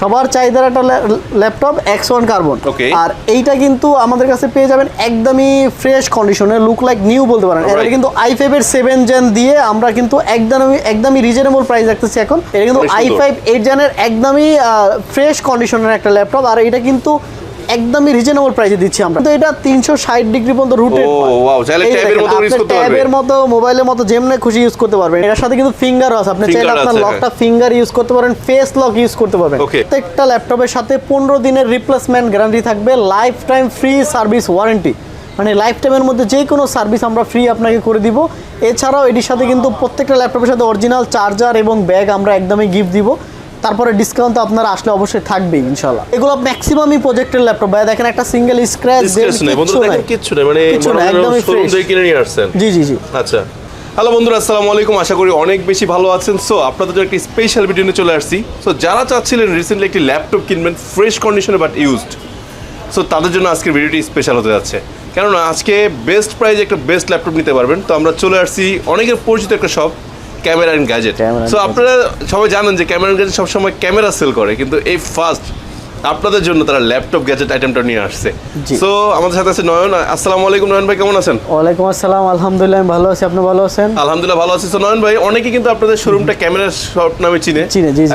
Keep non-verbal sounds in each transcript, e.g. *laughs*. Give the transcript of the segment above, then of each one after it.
সবার চাহিদার একটা ল্যাপটপ এক্স ওয়ান কার্বন আর এইটা কিন্তু আমাদের কাছে পেয়ে যাবেন একদমই ফ্রেশ কন্ডিশনে লুক লাইক নিউ বলতে পারেন। এটা কিন্তু আই ফাইভ এর সেভেন জেন দিয়ে আমরা কিন্তু একদমই একদমই রিজনেবল প্রাইস রাখতেছি এখন। এটা কিন্তু আই ফাইভ এইট জেনের একদমই ফ্রেশ কন্ডিশনের একটা ল্যাপটপ। আর এটা কিন্তু একদমই রিজনেবল প্রাইসে দিচ্ছি আমরা। তো এটা তিনশো ষাট ডিগ্রি পর্যন্ত রুটেড ও, wow, চাইলে এর মতো use করতে পারবে। ট্যাবের মতো মোবাইলের মতো যেমনি খুশি ইউজ করতে পারবেন। এর সাথে কিন্তু ফিঙ্গার আছে আপনি চাইলে আপনার লকটা ফিঙ্গার ইউজ করতে পারেন ফেস লক ইউজ করতে পারবেন। প্রত্যেকটা ল্যাপটপের সাথে পনেরো দিনের রিপ্লেসমেন্ট গ্যারান্টি থাকবে life time free service warranty মানে লাইফ টাইমের মধ্যে যে কোনো সার্ভিস আমরা ফ্রি আপনাকে করে দিব। এছাড়াও এটির সাথে কিন্তু প্রত্যেকটা ল্যাপটপের সাথে অরিজিনাল চার্জার এবং ব্যাগ আমরা একদমই গিফট দিব। তারপরে ডিসকাউন্ট তো আপনারা আসলে অবশ্যই থাকবেই ইনশাল্লাহ এগুলো ম্যাক্সিমামই প্রজেক্টের ল্যাপটপ ভাই দেখেন একটা সিঙ্গেল স্ক্র্যাচ Scratch নেই বন্ধুরা দেখেন কিচ্ছু নেই মানে একদমই fresh। কিনে নিয়ে আসছেন। জি জি জি। আচ্ছা। হ্যালো বন্ধুরা আসসালামু আলাইকুম। আশা করি অনেক বেশি ভালো আছেন। সো আপনাদের জন্য একটি স্পেশাল ভিডিও নিয়ে চলে আসছি। সো যারা চাচ্ছিলেন রিসেন্টলি একটি ল্যাপটপ কিনবেন ফ্রেশ কন্ডিশনে বাট ইউজড সো তাদের জন্য আজকের ভিডিওটি স্পেশাল হতে যাচ্ছে। কেননা আজকে বেস্ট প্রাইজে একটা বেস্ট ল্যাপটপ নিতে পারবেন। তো আমরা চলে আসছি অনেকের পরিচিত একটা shop camera and gadget. So আপনারা সবাই জানেন যে ক্যামেরা অ্যান্ড গ্যাজেট সবসময় ক্যামেরা সেল করে কিন্তু এই ফার্স্ট আপনাদের জন্য তারা ল্যাপটপ গ্যাজেট আইটেমটা নিয়ে আসছে। সো আমাদের সাথে আছে নয়ন। আসসালামু আলাইকুম নয়ন ভাই কেমন আছেন? ওয়ালাইকুম আসসালাম আলহামদুলিল্লাহ আমি ভালো আছি। আপনি ভালো আছেন? আলহামদুলিল্লাহ ভালো আছি। তো নয়ন ভাই অনেকে কিন্তু আপনাদের শোরুমটা ক্যামেরা শপ নামে চিনে।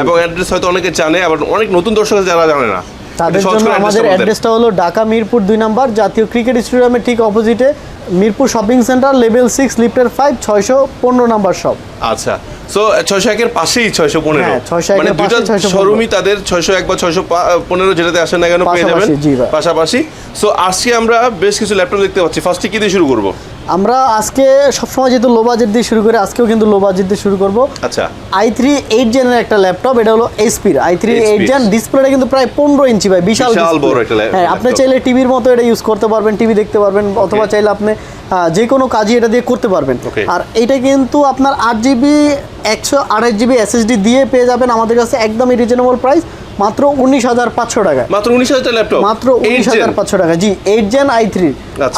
এবং অ্যাড্রেস হয়তো অনেকে জানে আবার অনেক নতুন দর্শক যারা জানে না। তাদের জন্য আমাদের। অ্যাড্রেসটা হলো ঢাকা মিরপুর দুই নাম্বার জাতীয় ক্রিকেট স্টেডিয়ামের ঠিক অপোজিটে Mirpur shopping centre level six লিফটের ফাইভ ছয়শো পনেরো নাম্বার শপ আচ্ছা সো ছয়শো একের পাশেই ছয়শো পনেরো। হ্যাঁ, 601 মানে দুইটা শোরুমই তাদের ছয়শো এক বা ছয়শো পনেরো যেটাতে আসেন না কেন পেয়ে যাবেন। পাশাপাশি, পাশাপাশি সো আজকে আমরা বেশ কিছু ল্যাপটপ দেখতে পাচ্ছি। ফার্স্টে কি দিয়ে শুরু করব? আমরা আজকে সবসময় যেহেতু লো বাজেট দিয়ে শুরু করে আজকেও কিন্তু লো বাজেট দিয়ে শুরু করব। আচ্ছা। আই থ্রি এইট জেনের একটা ল্যাপটপ এটা হলো এইচপির আই থ্রি এইট জেন ডিসপ্লেটা কিন্তু প্রায় পনেরো ইঞ্চি ভাই বিশাল হ্যাঁ আপনি চাইলে টিভির মতো এটা ইউজ করতে পারবেন টিভি দেখতে পারবেন অথবা চাইলে আপনি যে কোনো কাজই এটা দিয়ে করতে পারবেন। আর এটা কিন্তু আপনার আট জিবি একশো আঠাশ জিবি এসএসডি দিয়ে পেয়ে যাবেন আমাদের কাছে একদমই রিজনেবল প্রাইস মাত্র উনিশ হাজার পাঁচশো টাকা মাত্র উনিশ হাজার ল্যাপটপ মাত্র উনিশ হাজার পাঁচশো টাকা G eight gen i three.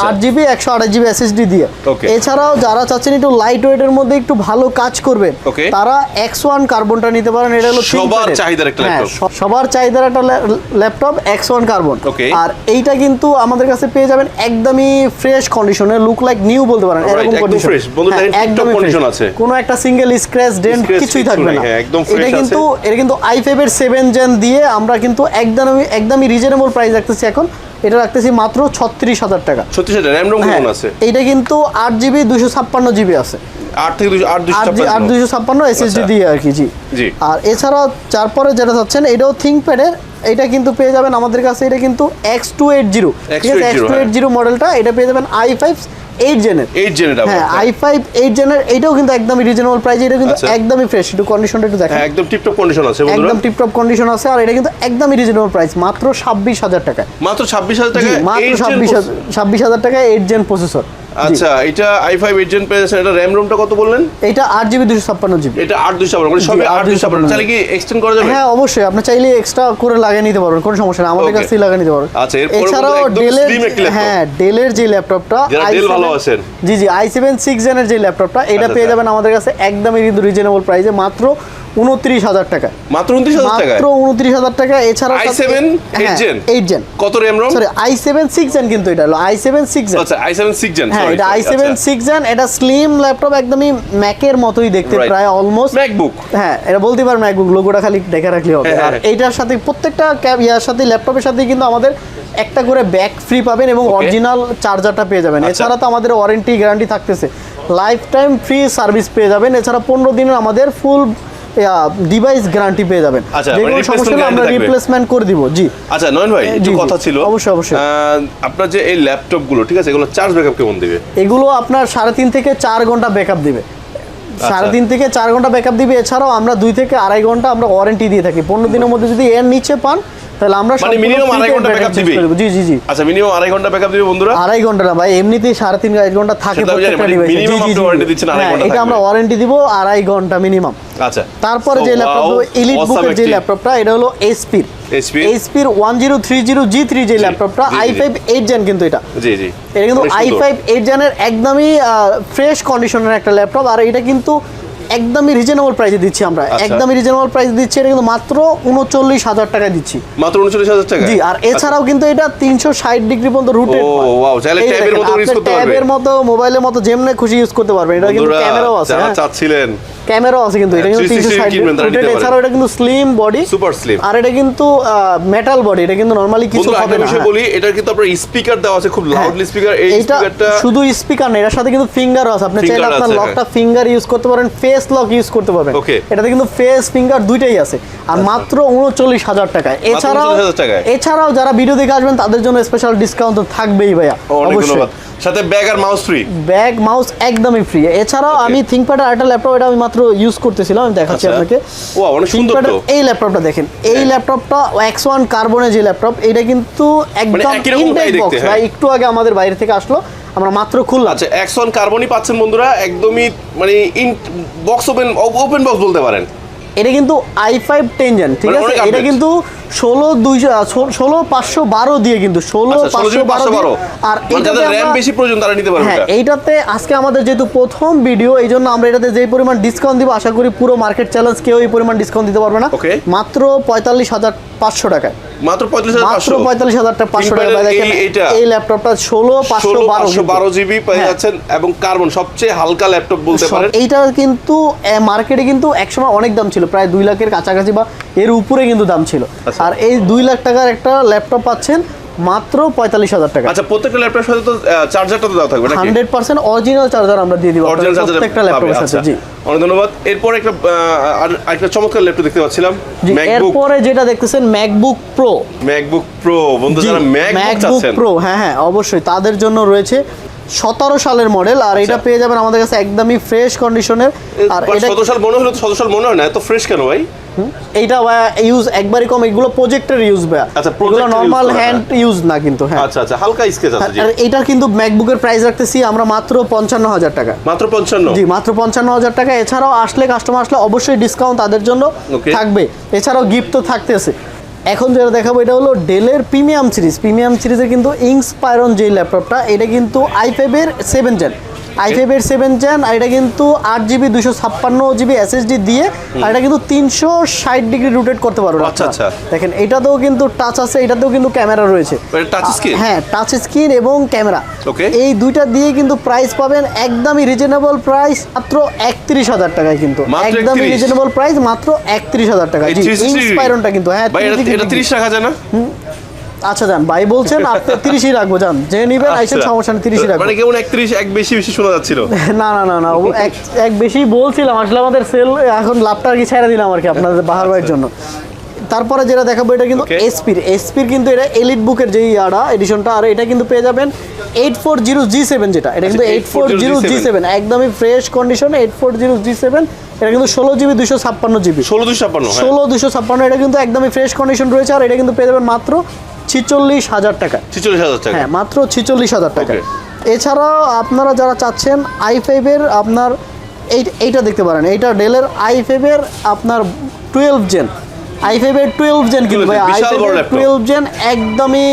আট জিবি একশো আঠাশ জিবি এসএসডি দিয়ে। এছাড়াও যারা চাচ্ছেন একটু লাইট ওয়েটের মধ্যে একটু ভালো কাজ করবেন তারা এক্স ওয়ান কার্বনটা নিতে পারেন। এটা হলো সবার চাহিদার একটা হ্যাঁ, সবার চাহিদার একটা ল্যাপটপ এক্স ওয়ান কার্বন আর এইটা কিন্তু আমাদের কাছে পেয়ে যাবেন একদমই ফ্রেশ কন্ডিশনে লুক লাইক নিউ বলতে পারেন এরকম একদম কন্ডিশন tip-top condition আছে। কোনো একটা সিঙ্গেল স্ক্র্যাচ ডেন্ট কিছুই থাকবে না। হ্যাঁ, একদম এটা কিন্তু এটা কিন্তু আই ফাইভ এর সেভেন জেন দিয়ে আমরা কিন্তু একদমই একদমই রিজনেবল প্রাইস রাখতেছি এখন। এটা রাখতেছি মাত্র ছত্রিশ হাজার টাকা। ছত্রিশ হাজার হ্যাঁ, কেমন আছে? এটা কিন্তু আট জিবি দুশো ছাপ্পান্ন জিবি আছে। আট থেকে দুশো আট দুশো আট দুশো ছাপ্পান্ন। এসএসডি আচ্ছা। দিয়ে আর কি জি। জি। আর এছাড়া তারপরে যেটা চাচ্ছেন এটাও এটা কিন্তু পেয়ে যাবেন আমাদের কাছে এটা কিন্তু এক্স টু এইট জিরো ঠিক আছে? এক্স টু এইট জিরো মডেলটা এটা পেয়ে যাবেন আই ফাইভ এইট জেনের এইট জেনের হ্যাঁ আই ফাইভ এইট জেনের এইটাও কিন্তু একদমই রিজনেবল প্রাইস এটা কিন্তু আচ্ছা। একদমই ফ্রেশ একটু কন্ডিশনটা একটু দেখেন। হ্যাঁ একদম টিপটপ কন্ডিশন আছে একদম টিপটপ কন্ডিশন আছে আর এটা কিন্তু একদমই রিজনেবল প্রাইস মাত্র ছাব্বিশ হাজার টাকা মাত্র ছাব্বিশ হাজার টাকা মাত্র ছাব্বিশ হাজার টাকা এইট জেন প্রসেসর আচ্ছা এটা আই ফাইভ এইট জেন পেয়েছেন এটা র্যাম রোমটা কত বললেন? এটা আট জিবি দুশো ছাপ্পান্ন জিবি এটা আট দুশো মানে সবই জি, আট দুশো 856 তাহলে কি এক্সটেন্ড করা যাবে? হ্যাঁ অবশ্যই। আপনি চাইলে এক্সট্রা করে লাগিয়ে নিতে পারবেন কোনো সমস্যা নেই আমাদের Okay. কাছ থেকে লাগিয়ে নিতে পারবেন। আচ্ছা, এরপরে এছাড়াও ডেলের হ্যাঁ ডেলের যে ল্যাপটপটা Dell ভালো আছেন। জি জি আই সেভেন সিক্স জেনের যে ল্যাপটপটা এটা আচ্ছা, পেয়ে আচ্ছা। যাবেন আমাদের কাছে একদমই রিজনেবল প্রাইসে মাত্র উনত্রিশ হাজার টাকা মাত্র উনত্রিশ হাজার টাকা মাত্র উনত্রিশ হাজার টাকা এছাড়া i7 eight gen? Eight gen কত RAM ROM sorry i seven six gen কিন্তু এটা হলো আই সেভেন সিক্স জেন আচ্ছা আই সেভেন সিক্স জেন হ্যাঁ এটা আই সেভেন সিক্স জেন এটা স্লিম ল্যাপটপ একদমই ম্যাকের মতোই দেখতে প্রায় অলমোস্ট ম্যাকবুক হ্যাঁ এটা বলতে পারেন ম্যাকবুক লোগোটা খালি দেখে রাখলে হবে। হ্যাঁ, আর হ্যাঁ। এইটার সাথে প্রত্যেকটা ক্যাব ইয়ার সাথে ল্যাপটপের সাথে কিন্তু আমাদের একটা করে ব্যাক ফ্রি পাবেন এবং অরিজিনাল চার্জারটা পেয়ে যাবেন। আচ্ছা। এছাড়া তো আমাদের ওয়ারেন্টি গ্যারান্টি থাকতেছে। লাইফ টাইম ফ্রি সার্ভিস পেয়ে যাবেন। এছাড়া পনেরো দিনের আমাদের ফুল ডিভাইস গ্যারান্টি পেয়ে যাবেন। আচ্ছা, যে মানে কোনো সমস্যা হলে আমরা রিপ্লেসমেন্ট করে দিব জি। আচ্ছা নয়ন ভাই একটু। কথা ছিল। অবশ্যই, অবশ্যই। আপনার যে এই ল্যাপটপগুলো ঠিক আছে এগুলো চার্জ ব্যাকআপ কেমন দিবে? এগুলো আপনার সাড়ে তিন থেকে চার ঘণ্টা ব্যাকআপ দিবে। আচ্ছা। সাড়ে তিন থেকে চার ঘণ্টা ব্যাকআপ দিবে। এছাড়াও আমরা দুই থেকে আড়াই ঘণ্টা আমরা ওয়ারেন্টি দিয়ে থাকি। পনেরো দিনের মধ্যে যদি এর নিচে পান তাহলে আমরা মানে minimum আড়াই ঘণ্টা? করে দেবো। জি জি জি। আচ্ছা মিনিমাম আড়াই ঘণ্টা ব্যাকআপ দিবে বন্ধুরা? আড়াই ঘণ্টা না ভাই এমনিতেই সাড়ে তিন ঘণ্টা থাকে প্রত্যেকটা ডিভাইসে জি জি এটা আমরা ওয়ারেন্টি দিব আড়াই ঘণ্টা মিনিমাম আচ্ছা। তারপরে যে ল্যাপটপ এলিট বুকের যে ল্যাপটপটা এটা হলো HP এইচপির one zero three zero G three যে ল্যাপটপটা আই ফাইভ এইট জেন কিন্তু এটা। জি জি। এটা কিন্তু আই ফাইভ এইট জেনের একদমই ফ্রেশ কন্ডিশনের একটা ল্যাপটপ আর এটা কিন্তু একদমই রিজনেবল প্রাইসে দিচ্ছি আমরা। আচ্ছা। একদমই রিজনেবল প্রাইসে দিচ্ছি এটা কিন্তু মাত্র উনচল্লিশ হাজার টাকা দিচ্ছি। মাত্র উনচল্লিশ হাজার টাকা জি আর এছাড়াও কিন্তু এটা তিনশো ষাট ডিগ্রি পর্যন্ত পারবে। ট্যাবের মতো মোবাইলের মতো যেমনি খুশি ইউজ করতে পারবেন। এটা কিন্তু ক্যামেরাও আছে হ্যাঁ। চাচ্ছিলেন ক্যামেরাও আছে কিন্তু এটা কিন্তু 360 তিনশো ষাট কিনবেন, তারা নিতে এটা কিন্তু স্লিম বডি সুপার স্লিম আর এটা কিন্তু মেটাল বডি এটা কিন্তু নরমালি কিছু হবে না। বিষয় হ্যাঁ। বলি এটার কিন্তু আপনার স্পিকার দেওয়া আছে খুব লাউডলি স্পিকার এই স্পিকারটা শুধু স্পিকার না এটার সাথে কিন্তু ফিঙ্গারও আছে। আপনি চাইলে আপনার লকটা ফিঙ্গার ইউজ করতে পারেন ফেস লক ইউজ করতে পারবেন. এটাতে কিন্তু ফেস ফিঙ্গার দুইটাই আছে। আর মাত্র উনচল্লিশ হাজার টাকায়। এছাড়াও এছাড়াও যারা ভিডিও দেখে আসবেন তাদের জন্য স্পেশাল ডিসকাউন্ট তো থাকবেই ভাইয়া অবশ্যই। সাথে ব্যাগ আর মাউস ফ্রি ব্যাগ মাউস একদমই ফ্রি এছাড়াও. আমি থিঙ্কপ্যাড আরেকটা ল্যাপটপ এটা আমি মাত্র ইউজ করতেছিলাম আমি দেখাচ্ছি আচ্ছা। আপনাকে। ও অনেক সুন্দর তো। এই ল্যাপটপটা দেখেন এই হ্যাঁ। ল্যাপটপটা এক্স ওয়ান কার্বনের যে ল্যাপটপ এটা কিন্তু একদম মানে ইনটেক বক্স ভাই একটু আগে আমাদের বাইরে থেকে আসলো আমরা মাত্র খুললাম। আচ্ছা এক্সন কার্বনই পাচ্ছেন বন্ধুরা একদমই মানে in box open open box বলতে পারেন। এটা কিন্তু আই ফাইভ টেন জেন ঠিক মানে আছে? এটা কিন্তু ষোলো দুইশো ষোলো পাঁচশো বারো দিয়ে কিন্তু ষোলো আচ্ছা পাঁচশো বারো আর মানে এটাতে যাদের র্যাম আমরা- বেশি প্রয়োজন তারা নিতে পারবে হ্যাঁ এইটাতে আজকে আমাদের যেহেতু প্রথম ভিডিও এই জন্য আমরা এটাতে যে পরিমাণ ডিসকাউন্ট দিব আশা করি পুরো মার্কেট চ্যালেঞ্জ কেউ এই পরিমাণ ডিসকাউন্ট দিতে পারবে না। মাত্র পঁয়তাল্লিশ হাজার পাঁচশো টাকায়। মাত্র পঁয়ত্রিশ মাত্র পঁয়তাল্লিশ হাজার টাকা পাঁচশো টাকা। দেখেন এই- ল্যাপটপটা ষোলো পাঁচশো ষোলো বারো জিবি পেয়ে হ্যাঁ। যাচ্ছেন এবং কার্বন সবচেয়ে হালকা ল্যাপটপ বলতে সব- পারেন। এইটা কিন্তু মার্কেটে কিন্তু একসময় অনেক দাম ছিল প্রায় দুই লাখের কাছাকাছি বা এর উপরে কিন্তু দাম ছিল। আচ্ছা। আর এই দুই লাখ টাকার একটা ল্যাপটপ পাচ্ছেন মাত্র পঁয়তাল্লিশ হাজার টাকা। আচ্ছা প্রত্যেকটা ল্যাপটপের সাথে তো চার্জারটা তো দেওয়া থাকবে হান্ড্রেড পার্সেন্ট অরিজিনাল চার্জার আমরা দিয়ে দিব। অরিজিনাল আপনাদের চার্জার প্রত্যেকটা ল্যাপটপের সাথে জি। অনেক ধন্যবাদ। এরপর একটা আর একটা চমৎকার ল্যাপটপ দেখতে পাচ্ছিলাম এরপরে যেটা দেখতেছেন ম্যাকবুক প্রো ম্যাকবুক প্রো বন্ধু যারা ম্যাকবুক প্রো হ্যাঁ হ্যাঁ অবশ্যই। তাদের জন্য রয়েছে সতেরো সালের মডেল আর এটা আচ্ছা। পেয়ে যাবেন আমাদের কাছে একদমই ফ্রেশ কন্ডিশনের আর এটা শত সাল মনে হলো শত সাল মনে হয় না? এত ফ্রেশ কেন ভাই? এইটা ইউজ একবারই কম এগুলো প্রজেক্টের ইউজ ভাইয়া। আচ্ছা, এগুলো নর্মাল হ্যান্ড ইউজ না কিন্তু হ্যাঁ। আচ্ছা আচ্ছা হালকা স্কেচ আছে জি আর এটার কিন্তু ম্যাকবুকের প্রাইস রাখতেছি আমরা মাত্র পঞ্চান্ন হাজার টাকা। মাত্র পঞ্চান্ন? জি মাত্র পঞ্চান্ন হাজার টাকা। এছাড়াও আসলে কাস্টমার আসলে অবশ্যই ডিসকাউন্ট তাদের জন্য থাকবে। এছাড়াও গিফট তো থাকতেছে। এখন যেটা দেখাবো, এটা হলো ডেলের প্রিমিয়াম সিরিজ প্রিমিয়াম সিরিজের কিন্তু ইংস পায়রন যে ল্যাপটপটা এটা কিন্তু আই সেভেন জেন আই ফাইভের সেভেন জেন আর এটা কিন্তু আট জিবি দুশো ছাপ্পান্ন জিবি এসএসডি দিয়ে আর এটা কিন্তু তিনশো ষাট ডিগ্রি রোটেট করতে পারব আচ্ছা, আচ্ছা। দেখেন এটাতেও কিন্তু টাচ আছে এটাতেও কিন্তু ক্যামেরা রয়েছে। টাচ স্ক্রিন হ্যাঁ টাচ স্ক্রিন এবং ক্যামেরা এই দুইটা দিয়ে কিন্তু প্রাইস পাবেন একদমই রিজনেবল প্রাইস মাত্র একত্রিশ হাজার টাকায় কিন্তু। একদমই রিজনেবল প্রাইস মাত্র একত্রিশ হাজার টাকা। এই জি 360 ইন্সপায়রনটা কিন্তু হ্যাঁ ভাই এটা 360 এটা 30 রাখা যায় না আচ্ছা যান ভাই বলছেন আপনি তিরিশই রাখব যান যে নিবেন আইসেন আচ্ছা। সমস্যা নেই তিরিশই রাখব। মানে কেমন 31 এক বেশি বেশি শোনা যাচ্ছিল। *laughs* না না না না এক এক বেশি বলছিলাম আসলে আমাদের সেল এখন লাভটা আর কি ছেড়ে দিলাম আর কি আপনাদের বাহার ভাইয়ের জন্য। তারপরে যেটা দেখাবো এটা কিন্তু. এসপির এসপির কিন্তু এটা এলিট বুকের যেই ইয়াটা এডিশনটা আর এটা কিন্তু পেয়ে যাবেন eight four zero G seven যেটা। এটা কিন্তু eight four zero G 840G7 seven একদমই fresh condition eight four zero G seven এটা কিন্তু ষোলো জিবি দুশো ছাপ্পান্ন জিবি। 1656 হ্যাঁ। ষোলো দুশো ছাপ্পান্ন এটা কিন্তু একদমই ফ্রেশ কন্ডিশন রয়েছে আর এটা কিন্তু পেয়ে যাবেন মাত্র ছিচল্লিশ হাজার টাকা। 46000 টাকা? হ্যাঁ মাত্র ছিচল্লিশ হাজার টাকা। এছাড়াও আপনারা যারা চাচ্ছেন আই ফাইভের আপনার এই এইটা দেখতে পারেন। এইটা ডেলের আই ফাইভের আপনার টুয়েলভ জেন আই ফাইভের টুয়েলভ জেন কিন্তু ভাই আই ফাইভের টুয়েলভ জেন একদমই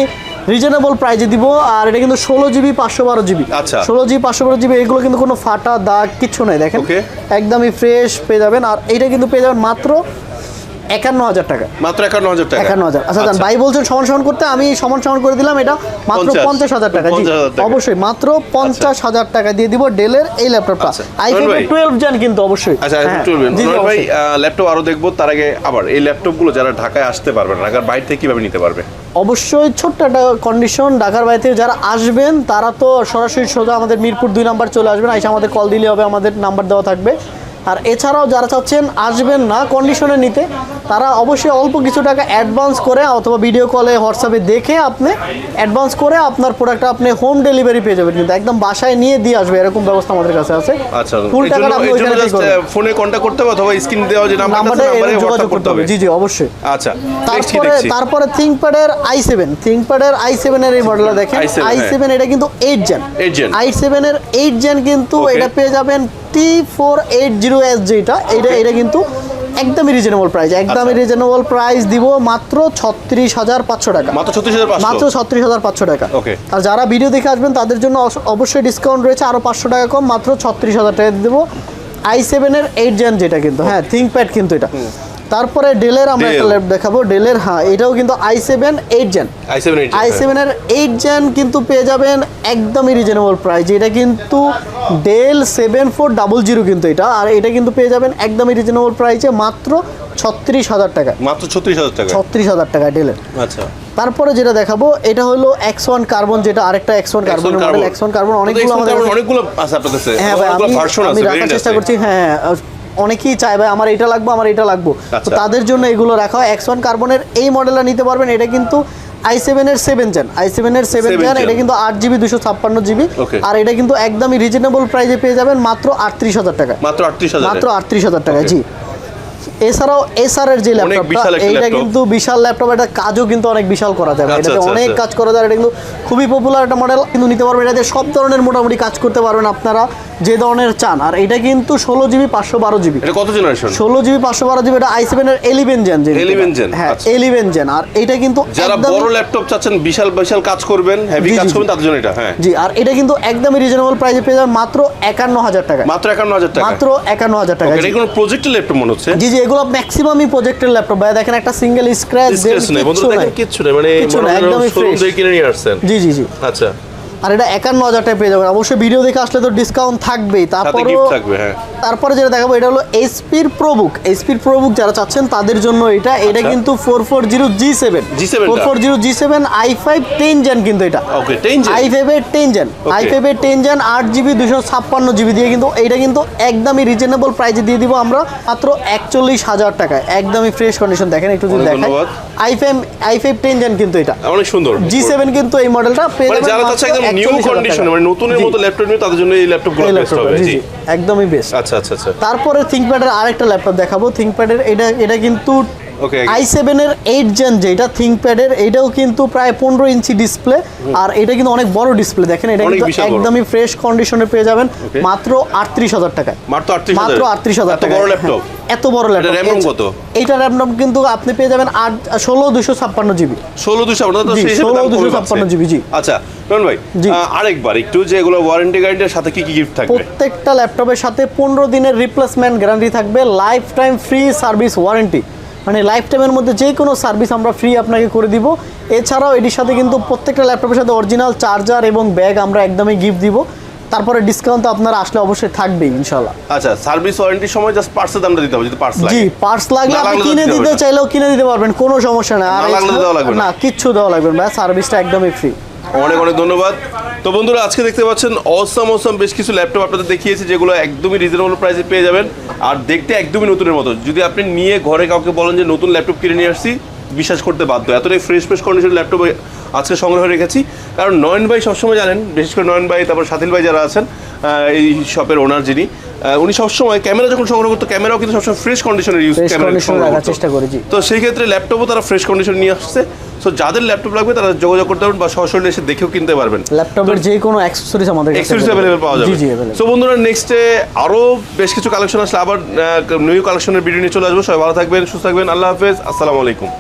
রিজনেবল প্রাইজে দিব আর এটা কিন্তু ষোলো জিবি পাঁচশো বারো জিবি আচ্ছা। ষোলো জিবি পাঁচশো বারো জিবি এগুলো কিন্তু কোনো ফাটা দাগ কিচ্ছু নাই দেখেন। একদমই ফ্রেশ পেয়ে যাবেন আর এইটা কিন্তু পেয়ে যাবেন মাত্র একান্ন হাজার টাকা। মাত্র 51000 টাকা। একান্ন হাজার আচ্ছা জান ভাই বলছেন সমান সমান করতে আমি সমান সমান করে দিলাম এটা মাত্র পঞ্চাশ। হাজার টাকা। জি অবশ্যই মাত্র পঞ্চাশ হাজার টাকা দিয়ে দিব ডেলের এই ল্যাপটপটা আচ্ছা। আইফোন টুয়েলভ জান কিন্তু অবশ্যই। আচ্ছা হ্যাঁ, ভাই ল্যাপটপ আরও দেখব তার আগে আবার এই ল্যাপটপগুলো যারা ঢাকায় আসতে পারবে ঢাকার বাইরে থেকে কীভাবে নিতে পারবে? অবশ্যই ছোট্ট একটা কন্ডিশন ঢাকার বাইরে থেকে যারা আসবেন তারা তো সরাসরি সোজা আমাদের মিরপুর দুই নাম্বার চলে আসবেন। এসে আমাদের কল দিলে হবে আমাদের নাম্বার দেওয়া থাকবে। আর এছাড়াও যারা চাচ্ছেন আসবেন না কন্ডিশনে নিতে তারা অবশ্যই অল্প কিছু টাকা অ্যাডভান্স করে অথবা ভিডিও কলে হোয়াটসঅ্যাপে দেখে আপনি অ্যাডভান্স করে আপনার প্রোডাক্টটা আপনি হোম ডেলিভারি পেয়ে যাবেন। কিন্তু একদম বাসায় নিয়ে দিয়ে আসবে এরকম ব্যবস্থা আমাদের কাছে আছে। আচ্ছা ফুল এর টাকাটা আপনি এর ওইখানে pay করবেন। ফোনে কন্ট্যাক্ট করতে হবে অথবা স্ক্রিন দেওয়া যে নাম্বারটা আছে নাম্বারে যোগাযোগ করতে হবে। জি জি অবশ্যই। আচ্ছা তারপরে? তারপরে থিঙ্কপ্যাডের আই সেভেন থিঙ্কপ্যাডের আই সেভেনের এই মডেলটা দেখেন। i7 আই হ্যাঁ। এটা কিন্তু এইট জেন 8 gen। আই সেভেনের এইট জেন কিন্তু এটা পেয়ে যাবেন T four eight zero S যেটা এটা এটা কিন্তু একদমই রিজনেবল প্রাইস একদমই আচ্ছা। রিজনেবল প্রাইস দিব মাত্র ছত্রিশ হাজার পাঁচশো টাকা। মাত্র 36500 মাত্র ছত্রিশ হাজার পাঁচশো টাকা. আর যারা ভিডিও দেখে আসবেন তাদের জন্য অবশ্যই ডিসকাউন্ট রয়েছে আরও পাঁচশো টাকা কম মাত্র ছত্রিশ হাজার টাকা দেবো। আই সেভেনের এইট জেন যেটা কিন্তু হ্যাঁ থিঙ্ক প্যাড কিন্তু এটা। তারপরে ডেলের আমরা একটা। ল্যাপ দেখাবো। ডেলের হ্যাঁ এটাও কিন্তু i seven eight gen i seven সেভেনের এইট জেন কিন্তু পেয়ে যাবেন একদমই রিজনেবল প্রাইস এটা কিন্তু Dell seven four double zero কিন্তু এটা আর এটা কিন্তু পেয়ে যাবেন একদমই রিজনেবল প্রাইসে মাত্র ছত্রিশ হাজার টাকা। মাত্র ছত্রিশ হাজার টাকা? ছত্রিশ হাজার টাকা ডেলের আচ্ছা। তারপরে যেটা দেখাবো এটা হলো এক্স ওয়ান কার্বন যেটা আরেকটা X one carbon model X one carbon অনেকগুলো আমাদের অনেকগুলো আছে আপনাদের কাছে। হ্যাঁ ভাই আমি রাখার চেষ্টা করছি হ্যাঁ আহ, অনেকেই চায় ভাই আমার এটা লাগবে আমার এটা লাগবে। তো আচ্ছা। তাদের জন্য এগুলো রাখা হয়। এক্স ওয়ান কার্বনের এই মডেলটা নিতে পারবেন। এটা কিন্তু আই সেভেনের seven gen i seven 7 gen gen। এটা কিন্তু আট জিবি দুশো ছাপ্পান্ন জিবি আর এটা কিন্তু একদমই রিজনেবল প্রাইসে পেয়ে যাবেন মাত্র আটত্রিশ হাজার টাকা মাত্র আটত্রিশ হাজার। মাত্র আটত্রিশ হাজার টাকা জি। এছাড়াও এসআর এর যে ল্যাপটপটা এইটা কিন্তু বিশাল ল্যাপটপ এটা কাজও কিন্তু অনেক বিশাল করা যাবে আচ্ছা, এটাতে আচ্ছা, অনেক। কাজ করা যায়। এটা কিন্তু খুবই পপুলার একটা মডেল কিন্তু নিতে পারবেন। এটাতে সব ধরনের মোটামুটি কাজ করতে পারবেন আপনারা। যে ধরনের চান। আর এটা কিন্তু ষোলো জিবি পাঁচশো বারো জিবি। এটা কত জেনারেশন ষোলো জিবি পাঁচশো বারো জিবি এটা আই সেভেন এর এলিভেন জেন 11 gen, হ্যাঁ আচ্ছা। এলিভেন জেন আর এটা কিন্তু যারা বড় ল্যাপটপ চাচ্ছেন বিশাল বিশাল কাজ করবেন হেভি কাজ করবেন তাদের জন্য এটা হ্যাঁ। জি আর এটা কিন্তু একদমই রিজনেবল প্রাইসে পেয়ে যাবেন মাত্র একান্ন হাজার টাকা মাত্র একান্ন হাজার টাকা মাত্র একান্ন হাজার টাকা এটা কোনো প্রজেক্টের ল্যাপটপ মনে হচ্ছে? জি জি এগুলো ম্যাক্সিমামই প্রজেক্টের ল্যাপটপ ভাই দেখেন একটা সিঙ্গেল স্ক্র্যাচ স্ক্র্যাচ নেই। মানে একদমই কিনে নিয়ে আসছেন। জি জি জি। আচ্ছা। আর এটা একান্ন হাজার টাকা পেয়ে যাবেন। অবশ্যই ভিডিও দেখে আসলে তো ডিসকাউন্ট থাকবেই। তারপরে হ্যাঁ। তারপরে যেটা দেখাবো এটা হলো এইচপির প্রোবুক এইচপির প্রোবুক যারা চাচ্ছেন তাদের জন্য এটা। এটা আচ্ছা। কিন্তু four four zero G seven four four zero G seven i five ten gen কিন্তু এটা। আই ফাইভের টেন জেন আই ফাইভের টেন জেন আট জিবি দুশো ছাপ্পান্ন জিবি দিয়ে কিন্তু এইটা কিন্তু একদমই রিজনেবল প্রাইসে দিয়ে দিব আমরা মাত্র একচল্লিশ হাজার টাকায়। একদমই ফ্রেশ কন্ডিশন দেখেন একটু যদি ধন্যবাদ। I five i five ten gen কিন্তু এটা। অনেক সুন্দর। জি সেভেন কিন্তু এই মডেলটা পেয়ে মানে যাবেন নিউ কন্ডিশন মানে নতুনের মতো ল্যাপটপ নিয়ে তাদের জন্য এই ল্যাপটপগুলো এই বেস্ট হবে। জি জি জি একদমই বেস্ট আচ্ছা আচ্ছা আচ্ছা। তারপরে থিঙ্কপ্যাডের আরেকটা ল্যাপটপ দেখাবো। থিঙ্কপ্যাডের এটা এটা কিন্তু. আই সেভেনের এইট জেন যেটা থিঙ্কপ্যাডের এটাও কিন্তু প্রায় পনেরো ইঞ্চি ডিসপ্লে আর এটা কিন্তু অনেক বড় ডিসপ্লে দেখেন এটা কিন্তু একদমই ফ্রেশ কন্ডিশনে পেয়ে যাবেন মাত্র আটত্রিশ হাজার টাকায়। মাত্র আটত্রিশ হাজার। টাকা বড় ল্যাপটপ এত বড় ল্যাপটপ কত? র্যাম কিন্তু আপনি পেয়ে যাবেন আট ষোলো দুশো ছাপ্পান্ন জিবি। ষোলো দুশো আপনার তো জি, সেই হিসেবে 16 দাম কমে 256 পাচ্ছে। জিবি, জি। আচ্ছা রন ভাই আরেকবার একটু যে এগুলো ওয়ারেন্টি গ্যারান্টির সাথে কি কি গিফট থাকবে? প্রত্যেকটা ল্যাপটপের সাথে পনেরো দিনের রিপ্লেসমেন্ট গ্যারান্টি থাকবে life time free service warranty মানে লাইফ টাইমের মধ্যে যে কোনো সার্ভিস আমরা ফ্রি আপনাকে করে দিব। এছাড়াও এটির সাথে কিন্তু প্রত্যেকটা ল্যাপটপের সাথে অরিজিনাল চার্জার এবং ব্যাগ আমরা একদমই গিফট দিব। তারপরে ডিসকাউন্ট তো আপনার আসলে অবশ্যই থাকবে ইনশাল্লাহ আচ্ছা সার্ভিস ওয়ারেন্টির সময় জাস্ট পার্সের দামটা দিতে হবে যদি পার্স লাগে। জি পার্টস লাগলে আপনি কিনে দিতে না। চাইলেও কিনে দিতে পারবেন কোনো সমস্যা নেই। আর না না। না কিচ্ছু দেওয়া লাগবে না সার্ভিসটা একদমই ফ্রি অনেক অনেক ধন্যবাদ। তো বন্ধুরা, আজকে দেখতে পাচ্ছেন অসম অসম বেশ কিছু ল্যাপটপ আপনাদের দেখিয়েছি, যেগুলো একদমই রিজনেবল প্রাইসে পেয়ে যাবেন। আর দেখতে একদমই নতুনের মতো। যদি আপনি নিয়ে ঘরে কাউকে বলেন যে নতুন ল্যাপটপ কিনে নিয়ে আসছি, বিশ্বাস করতে বাধ্য। এতটাই ফ্রেশ ফ্রেশ কন্ডিশন ল্যাপটপ আজকে সংগ্রহ রেখেছি। কারণ নয়ন ভাই সবসময় জানেন, বিশেষ করে নয়ন ভাই, তারপর সাথিল ভাই যারা আছেন এই শপের ওনার যিনি উনি সবসময় ক্যামেরা যখন সংগ্রহ করতো ক্যামেরাও কিন্তু সবসময় ফ্রেশ কন্ডিশনের ইউজ ক্যামেরা। চেষ্টা করি জি তো সেই ক্ষেত্রে ল্যাপটপও তারা ফ্রেশ কন্ডিশন নিয়ে আসছে। সো যাদের ল্যাপটপ লাগবে তারা যোগাযোগ করতে পারবেন বা সরাসরি এসে দেখেও কিনতে পারবেন। ল্যাপটপের যে কোনো অ্যাক্সেসরিজ আমাদের কাছে এক্সক্লুসিভ অ্যাভেলেবল পাওয়া যাবে। জি জি available। সো বন্ধুরা নেক্সটে আরও বেশ কিছু কালেকশন আসলে আবার নিউ কালেকশনের ভিডিও নিয়ে চলে আসব। সবাই ভালো থাকবেন সুস্থ থাকবেন। আল্লাহ হাফেজ। আসসালামু আলাইকুম।